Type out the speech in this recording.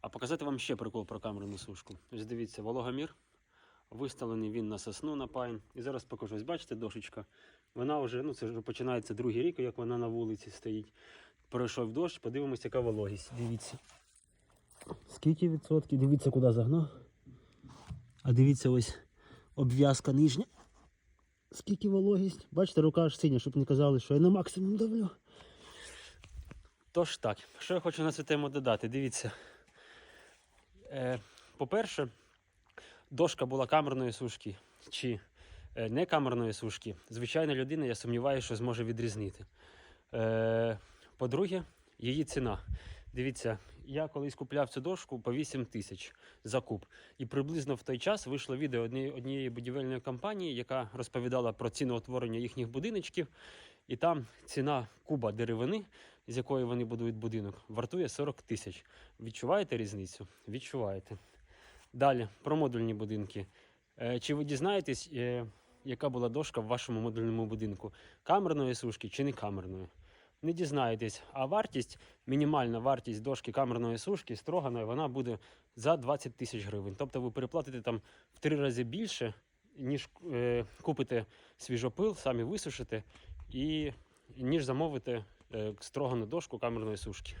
А показати вам ще прикол про камерну сушку. Ось дивіться, вологомір. Виставлений він на сосну на пайн. І зараз покажу. Ось бачите, дошечка. Вона вже, ну це вже починається другий рік, як вона на вулиці стоїть. Пройшов дощ, подивимося, яка вологість. Дивіться. Скільки відсотків? Дивіться, куди загнав. А дивіться ось обв'язка нижня. Скільки вологість? Бачите, рука аж синя, щоб не казали, що я на максимум давлю. Тож так, що я хочу на цю тему додати? Дивіться. Е, по-перше, дошка була камерної сушки чи е, не камерної сушки. Звичайна людина, я сумніваюся, що зможе відрізнити. Е, по-друге, її ціна. Дивіться, я колись купляв цю дошку по 8 тисяч за куб. І приблизно в той час вийшло відео однієї, будівельної компанії, яка розповідала про ціноутворення їхніх будиночків. І там ціна куба деревини, з якої вони будують будинок, вартує 40 тисяч. Відчуваєте різницю? Відчуваєте. Далі про модульні будинки. Е, Чи ви дізнаєтесь, е, яка була дошка в вашому модульному будинку? Камерної сушки чи не камерної? Не дізнаєтесь. А вартість, мінімальна вартість дошки камерної сушки строганої, вона буде за 20 тисяч гривень. Тобто ви переплатите там в три рази більше, ніж е, купите свіжопил, самі висушите, і ніж замовите е, строгану дошку камерної сушки.